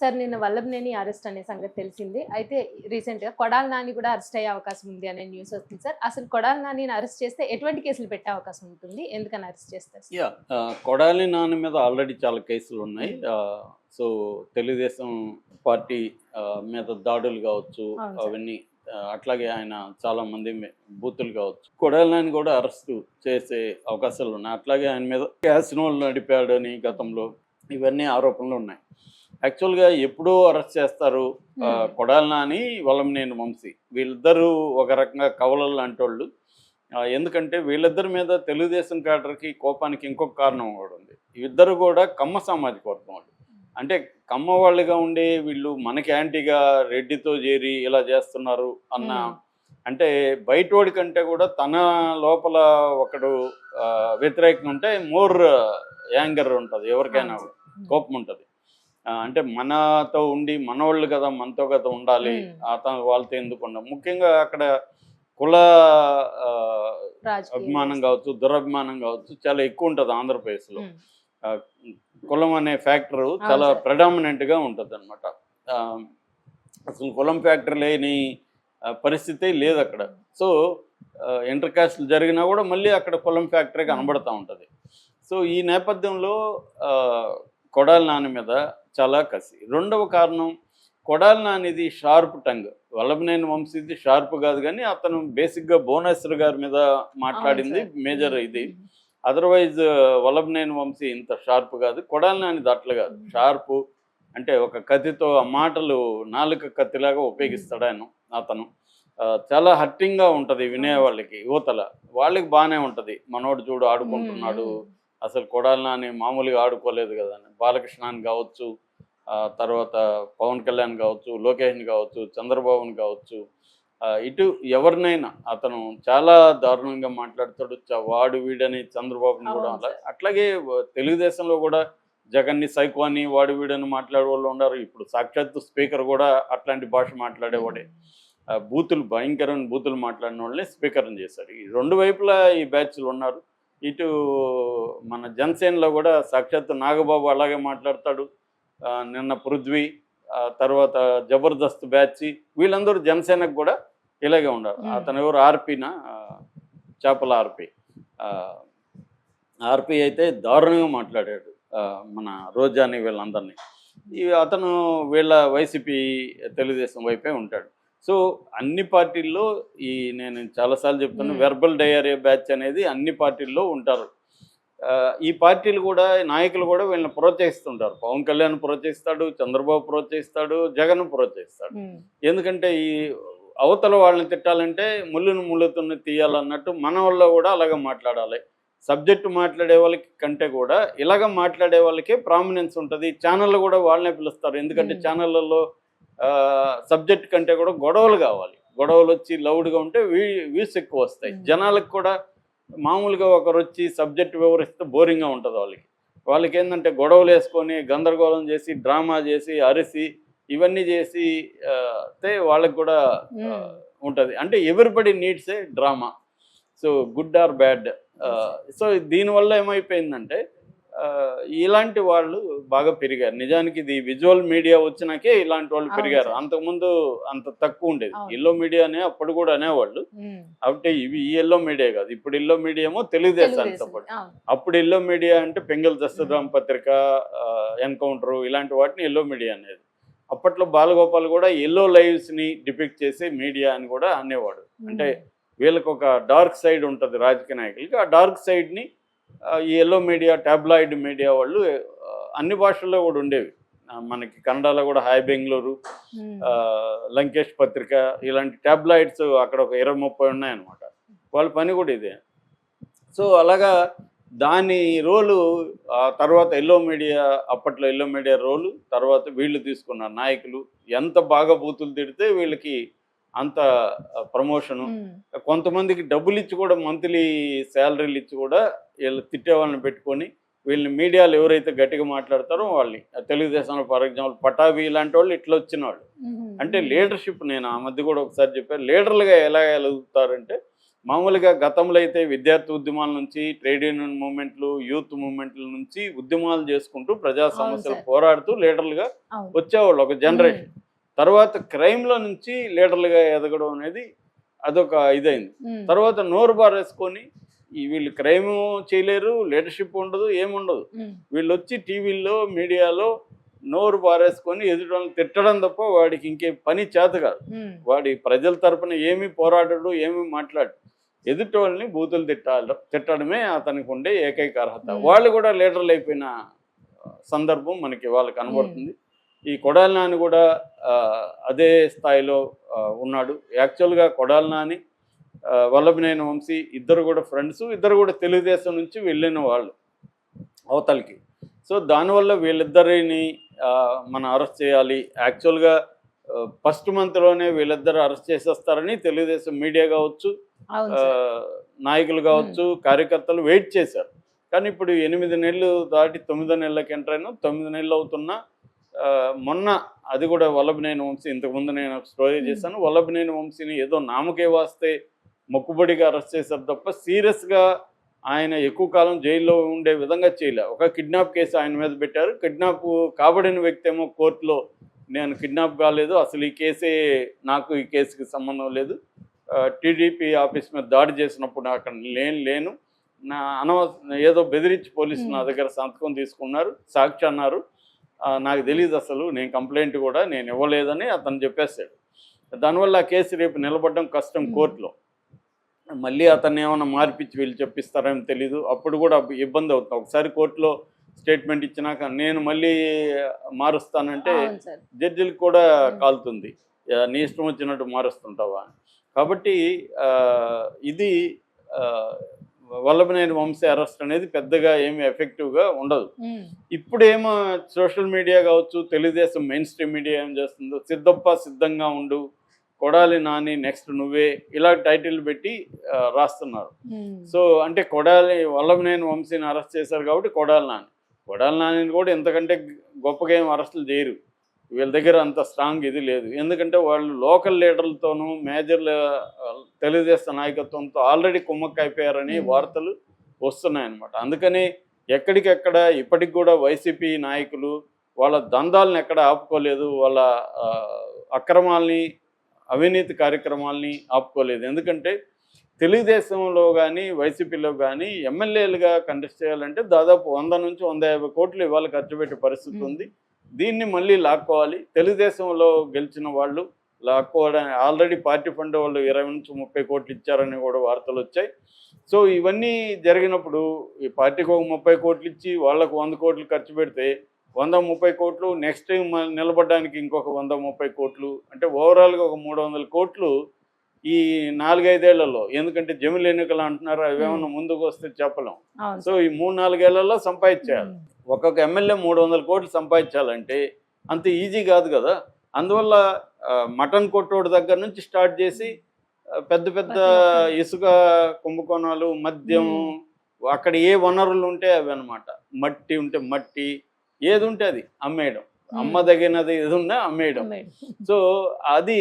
Sir నిన్న Vallabhaneni arrest అనే సంగతి తెలిసింది. అయితే రీసెంట్గా కొడాల నాని కూడా అరెస్ట్ అయ్యే అవకాశం ఉంది అనే న్యూస్ వస్తుంది సార్. అసలు కొడాల నానిని అరెస్ట్ చేస్తే ఎటువంటి కేసులు పెట్టే అవకాశం ఉంటుంది? ఎందుకని అరెస్ట్ చేస్తారు? యా ఆ, కొడాలి నాని మీద ఆల్రెడీ చాలా కేసులు ఉన్నాయి. సో తెలుగుదేశం పార్టీ ఆ, మీద దాడులు కావచ్చు. అవన్నీ అట్లాగే ఆయన చాలా మంది బూతులు కావచ్చు. కొడాలి నాని కూడా అరెస్ట్ చేసే అవకాశాలు ఉన్నాయి. అట్లాగే ఆయన మీద క్యాసినోలు నడిపాడు అని గతంలో ఇవన్నీ ఆరోపణలు ఉన్నాయి. యాక్చువల్గా ఎప్పుడూ అరెస్ట్ చేస్తారు. కొడాలి నాని వలంనేని వంశీ. వీళ్ళిద్దరూ ఒక రకంగా కవలలు లాంటి ఎందుకంటే వీళ్ళిద్దరి మీద తెలుగుదేశం క్యాడర్కి కోపానికి ఇంకొక కారణం కూడా ఉంది. ఇద్దరు కూడా కమ్మ సామాజిక వర్గం వాళ్ళు. అంటే కమ్మ వాళ్ళుగా ఉండే వీళ్ళు మనకి యాంటీగా రెడ్డితో చేరి ఇలా చేస్తున్నారు అన్న. అంటే బయటోడి కంటే కూడా తన లోపల ఒకడు వ్యతిరేకం ఉంటే మోర్ యాంగర్ ఉంటుంది ఎవరికైనా. కోపం ఉంటుంది. అంటే మనతో ఉండి మనవాళ్ళు కదా మనతో కదా ఉండాలి. అతను వాళ్ళతో ఎందుకు ఉండాలి ముఖ్యంగా అక్కడ కుల అభిమానం కావచ్చు దురభిమానం కావచ్చు చాలా ఎక్కువ ఉంటుంది ఆంధ్రప్రదేశ్లో. కులం అనే ఫ్యాక్టర్ చాలా గా ఉంటుంది అనమాట అసలు కులం ఫ్యాక్టర్ లేని పరిస్థితి లేదు అక్కడ. సో ఇంటర్ కాస్ట్ జరిగినా కూడా మళ్ళీ అక్కడ కులం ఫ్యాక్టరీ కనబడతా ఉంటుంది. సో ఈ నేపథ్యంలో కొడాలి నాని మీద చాలా కసి. రెండవ కారణం కొడాలి నానిది షార్ప్ టంగ్. వల్లభనేని వంశీది షార్ప్ కాదు కానీ అతను బేసిక్గా భువనేశ్వర్ గారి మీద మాట్లాడింది. మేజర్ ఇది. అదర్వైజ్ వల్లభనేని వంశీ ఇంత షార్ప్ కాదు. కొడాలి నాని అట్లా కాదు. షార్పు అంటే ఒక కత్తితో ఆ మాటలు నాలుక కత్తిలాగా ఉపయోగిస్తాడు ఆయన అతను. చాలా హర్టింగ్గా ఉంటుంది వినే వాళ్ళకి యువతల. వాళ్ళకి బాగానే ఉంటుంది. మనోడు చూడు ఆడుకుంటున్నాడు. అసలు కొడాలి నాని మామూలుగా ఆడుకోలేదు కదా. అని బాలకృష్ణాని కావచ్చు తర్వాత పవన్ కళ్యాణ్ కావచ్చు లోకేష్ని కావచ్చు చంద్రబాబుని కావచ్చు ఇటు ఎవరినైనా అతను చాలా దారుణంగా మాట్లాడతాడు. చ- వాడు వీడని చంద్రబాబుని కూడా. అట్లాగే తెలుగుదేశంలో కూడా జగన్ని సైకో అని వాడు వీడని మాట్లాడే వాళ్ళు ఉన్నారు. ఇప్పుడు సాక్షాత్తు స్పీకర్ కూడా అట్లాంటి భాష మాట్లాడేవాడే. బూతులు భయంకరమైన బూతులు మాట్లాడిన వాళ్ళని స్పీకర్ని చేశారు ఈ రెండు వైపులా ఈ బ్యాచ్లు ఉన్నారు. ఇటు మన జనసేనలో కూడా సాక్షాత్తు నాగబాబు అలాగే మాట్లాడతాడు. నిన్న పృథ్వీ తర్వాత జబర్దస్త్ బ్యాచ్ వీళ్ళందరూ జనసేనకు కూడా ఇలాగే ఉన్నారు. అతను ఎవరు? ఆర్పీనా? చేపల ఆర్పి. ఆర్పి అయితే దారుణంగా మాట్లాడాడు మన రోజాని వీళ్ళందరినీ. అతను వీళ్ళ వైసీపీ తెలుగుదేశం వైపే ఉంటాడు. సో అన్ని పార్టీల్లో ఈ నేను చాలాసార్లు చెప్తాను మ్మ్. వెర్బల్ డయారియా బ్యాచ్ అనేది అన్ని పార్టీల్లో ఉంటారు ఈ పార్టీలు కూడా నాయకులు కూడా వీళ్ళని ప్రోత్సహిస్తుంటారు పవన్ కళ్యాణ్ ప్రోత్సహిస్తాడు చంద్రబాబు ప్రోత్సహిస్తాడు జగన్ ప్రోత్సహిస్తాడు. ఎందుకంటే ఈ అవతల వాళ్ళని తిట్టాలంటే ముళ్ళును ముళ్ళుతున్న తీయాలన్నట్టు మన వాళ్ళు కూడా అలాగ మాట్లాడాలి సబ్జెక్టు మాట్లాడే వాళ్ళకి కంటే కూడా ఇలాగ మాట్లాడే వాళ్ళకే ప్రామినెన్స్ ఉంటుంది ఛానళ్ళు కూడా వాళ్ళనే పిలుస్తారు ఎందుకంటే. ఛానళ్ళల్లో సబ్జెక్ట్ కంటే కూడా గొడవలు కావాలి. గొడవలు వచ్చి లౌడ్గా ఉంటే వీ వ్యూస్ ఎక్కువ వస్తాయి. జనాలకు కూడా మామూలుగా ఒకరు వచ్చి సబ్జెక్ట్ వివరిస్తే బోరింగ్గా ఉంటుంది వాళ్ళకి. వాళ్ళకి ఏంటంటే గొడవలు వేసుకొని గందరగోళం చేసి డ్రామా చేసి అరిసి ఇవన్నీ చేసి వాళ్ళకి కూడా. ఉంటుంది. అంటే everybody needs a drama. So good or bad. So దీనివల్ల ఏమైపోయిందంటే ఇలాంటి వాళ్ళు బాగా పెరిగారు. నిజానికి ఇది విజువల్ మీడియా వచ్చినాకే ఇలాంటి వాళ్ళు పెరిగారు. అంతకుముందు అంత తక్కువ ఉండేది. ఎల్లో మీడియానే అప్పుడు కూడా అనేవాళ్ళు. అంటే ఇవి ఈ ఎల్లో మీడియా కాదు. ఇప్పుడు ఎల్లో మీడియా ఏమో తెలుగుదేశానికి అవును. అప్పుడు ఎల్లో మీడియా అంటే పెంగల్ దస్తరాం పత్రిక ఎన్కౌంటర్ ఇలాంటి వాటిని ఎల్లో మీడియా అనేది. అప్పట్లో బాలగోపాల్ కూడా ఎల్లో లైవ్స్ని డిపిక్ట్ చేసి మీడియా అని కూడా అనేవాడు. అంటే వీళ్ళకి ఒక డార్క్ సైడ్ ఉంటుంది రాజకీయ నాయకులకి. ఆ డార్క్ సైడ్ని ఈ ఎల్లో మీడియా టాబ్లాయిడ్ మీడియా వాళ్ళు అన్ని భాషల్లో కూడా ఉండేవి. మనకి కన్నడలో కూడా హాయ్ బెంగళూరు లంకేష్ పత్రిక ఇలాంటి టాబ్లాయిడ్స్ అక్కడ ఒక ఇరవై ముప్పై ఉన్నాయన్నమాట. వాళ్ళ పని కూడా ఇదే. సో అలాగా దాని రోలు తర్వాత ఎల్లో మీడియా అప్పట్లో ఎల్లో మీడియా రోలు తర్వాత వీళ్ళు తీసుకున్నారు నాయకులు ఎంత బాగా బూతులు తిడితే వీళ్ళకి అంత ప్రమోషను. కొంతమందికి డబ్బులు ఇచ్చి కూడా మంత్లీ శాలరీలు ఇచ్చి కూడా వీళ్ళు తిట్టే వాళ్ళని పెట్టుకొని వీళ్ళని మీడియాలో ఎవరైతే గట్టిగా మాట్లాడతారో వాళ్ళని. తెలుగుదేశంలో ఫర్ ఎగ్జాంపుల్ పటాబి ఇలాంటి వాళ్ళు ఇట్లా వచ్చిన వాళ్ళు. అంటే లీడర్షిప్ నేను ఆ మధ్య కూడా ఒకసారి చెప్పాను లీడర్లుగా ఎలా ఎదుగుతారంటే మామూలుగా గతంలో అయితే విద్యార్థి ఉద్యమాల నుంచి ట్రేడ్ యూనియన్ మూవ్మెంట్లు యూత్ మూవ్మెంట్ల నుంచి ఉద్యమాలు చేసుకుంటూ ప్రజా సమస్యలు. పోరాడుతూ లీడర్లుగా వచ్చేవాళ్ళు ఒక జనరేషన్. తర్వాత క్రైమ్లో నుంచి లీడర్లుగా ఎదగడం అనేది అదొక ఇదైంది. తర్వాత నోరు బారేసుకొని ఈ వీళ్ళు క్రైమ్ చేయలేరు లీడర్షిప్ ఉండదు ఏముండదు. వీళ్ళు వచ్చి టీవీల్లో మీడియాలో నోరు పారేసుకొని ఎదుటి తిట్టడం తప్ప వాడికి ఇంకే పని చేత కాదు. వాడి ప్రజల తరపున ఏమీ పోరాడడు ఏమీ మాట్లాడు ఎదుటి వాళ్ళని బూతులు తిట్టాలి తిట్టడమే అతనికి ఉండే ఏకైక అర్హత. వాళ్ళు కూడా లీడర్లు అయిపోయిన సందర్భం మనకి వాళ్ళకి కనబడుతుంది. ఈ కొడాలి నాని కూడా అదే స్థాయిలో ఉన్నాడు. యాక్చువల్గా కొడాలి నాని వల్లభనేని వంశీ ఇద్దరు కూడా ఫ్రెండ్స్ ఇద్దరు కూడా తెలుగుదేశం నుంచి వెళ్ళిన వాళ్ళు అవతలకి. సో దానివల్ల వీళ్ళిద్దరిని మనం అరెస్ట్ చేయాలి. యాక్చువల్గా ఫస్ట్ మంత్లోనే వీళ్ళిద్దరు అరెస్ట్ చేసేస్తారని తెలుగుదేశం మీడియా కావచ్చు నాయకులు కావచ్చు కార్యకర్తలు వెయిట్ చేశారు. కానీ ఇప్పుడు ఎనిమిది నెలలు దాటి తొమ్మిదో నెలలకి ఎంటర్ అయినా తొమ్మిది నెలలు అవుతున్నా మొన్న అది కూడా వల్లభనేని వంశీ ఇంతకుముందు నేను స్టోరీ. చేశాను. వల్లభనేని వంశీని ఏదో నామకే వాస్తే మొక్కుబడిగా అరెస్ట్ చేశారు తప్ప సీరియస్గా ఆయన ఎక్కువ కాలం జైల్లో ఉండే విధంగా చేయలే. ఒక కిడ్నాప్ కేసు ఆయన మీద పెట్టారు. కిడ్నాప్ కాబడిన వ్యక్తి ఏమో కోర్టులో నేను కిడ్నాప్ కాలేదు అసలు ఈ కేసే నాకు ఈ కేసుకి సంబంధం లేదు. టీడీపీ ఆఫీస్ మీద దాడి చేసినప్పుడు అక్కడ లేను లేను. నా అనవసరం ఏదో బెదిరించి పోలీసులు నా. దగ్గర సంతకం తీసుకున్నారు. సాక్షి అన్నారు. నాకు తెలియదు అసలు. నేను కంప్లైంట్ కూడా నేను ఇవ్వలేదని అతను చెప్పేశాడు. దానివల్ల ఆ కేసు రేపు నిలబడడం కష్టం. కోర్టులో. మళ్ళీ అతన్ని ఏమైనా మార్పిచ్చి వీళ్ళు చెప్పిస్తారేమో తెలీదు. అప్పుడు కూడా ఇబ్బంది అవుతుంది. ఒకసారి కోర్టులో స్టేట్మెంట్ ఇచ్చినాక నేను మళ్ళీ మారుస్తానంటే జడ్జిలకు కూడా. కాలుతుంది. నీ ఇష్టం వచ్చినట్టు మారుస్తుంటావా? కాబట్టి ఇది వల్లభనేని వంశీ అరెస్ట్ అనేది పెద్దగా ఏమి ఎఫెక్టివ్గా ఉండదు. ఉమ్, ఇప్పుడు ఏమో సోషల్ మీడియా కావచ్చు తెలుగుదేశం మెయిన్ స్ట్రీమ్ మీడియా ఏం చేస్తుందో సిద్ధప్ప సిద్ధంగా ఉండు కొడాలి నాని నెక్స్ట్ నువ్వే ఇలా టైటిల్ పెట్టి రాస్తున్నారు. ఉమ్, సో అంటే కొడాలి వల్లభనేని వంశీని అరెస్ట్ చేశారు కాబట్టి కొడాలి నాని. కొడాలి నానిని కూడా ఎంతకంటే గొప్పగా ఏం అరెస్టులు చేయరు. వీళ్ళ దగ్గర అంత స్ట్రాంగ్ ఇది లేదు ఎందుకంటే వాళ్ళు లోకల్ లీడర్లతోనూ మేజర్ తెలుగుదేశం నాయకత్వంతో ఆల్రెడీ కుమ్మక్కైపోయారని. వార్తలు వస్తున్నాయన్నమాట అందుకని ఎక్కడికెక్కడ ఇప్పటికి కూడా వైసీపీ నాయకులు వాళ్ళ దందాలను ఎక్కడ ఆపుకోలేదు వాళ్ళ అక్రమాల్ని అవినీతి కార్యక్రమాల్ని ఆపుకోలేదు ఎందుకంటే తెలుగుదేశంలో కానీ వైసీపీలో కానీ ఎమ్మెల్యేలుగా కంటెస్ట్ చేయాలంటే దాదాపు వంద నుంచి వంద యాభై కోట్లు ఇవాళ ఖర్చు పెట్టే పరిస్థితి. ఉంది దీన్ని మళ్ళీ లాక్కోవాలి. తెలుగుదేశంలో గెలిచిన వాళ్ళు లాక్కోవడానికి ఆల్రెడీ పార్టీ ఫండ్ వాళ్ళు ఇరవై నుంచి ముప్పై కోట్లు ఇచ్చారని కూడా వార్తలు వచ్చాయి. సో ఇవన్నీ జరిగినప్పుడు ఈ పార్టీకి ఒక ముప్పై కోట్లు ఇచ్చి వాళ్ళకు వంద కోట్లు ఖర్చు పెడితే వంద ముప్పై కోట్లు నెక్స్ట్ టైం నిలబడడానికి ఇంకొక వంద ముప్పై కోట్లు అంటే ఓవరాల్గా ఒక మూడు వందల కోట్లు ఈ నాలుగైదేళ్ళలో ఎందుకంటే జమిలి ఎన్నికలు అంటున్నారు అవేమన్నా ముందుకు వస్తే చెప్పలేం. సో ఈ మూడు నాలుగేళ్ళలో సంపాదించారు. ఉమ్, ఒక్కొక్క ఎమ్మెల్యే మూడు వందల కోట్లు సంపాదించాలంటే అంత ఈజీ కాదు కదా. అందువల్ల మటన్ కొట్టోడు దగ్గర నుంచి స్టార్ట్ చేసి పెద్ద పెద్ద. ఇసుక కుంభకోణాలు మద్యం. అక్కడ ఏ వనరులు ఉంటే అవి అనమాట మట్టి ఉంటే మట్టి ఏది ఉంటే అది అమ్మేయడం. అమ్మదగినది ఏది ఉన్నా అమ్మేయడం. సో అది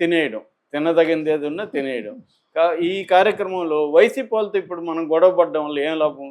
తినేయడం. తినదగింది ఏది ఉన్నా తినేయడం. కా- ఈ కార్యక్రమంలో వైసీపీ వాళ్ళతో ఇప్పుడు మనం గొడవ పడడం వల్ల ఏం లాభం?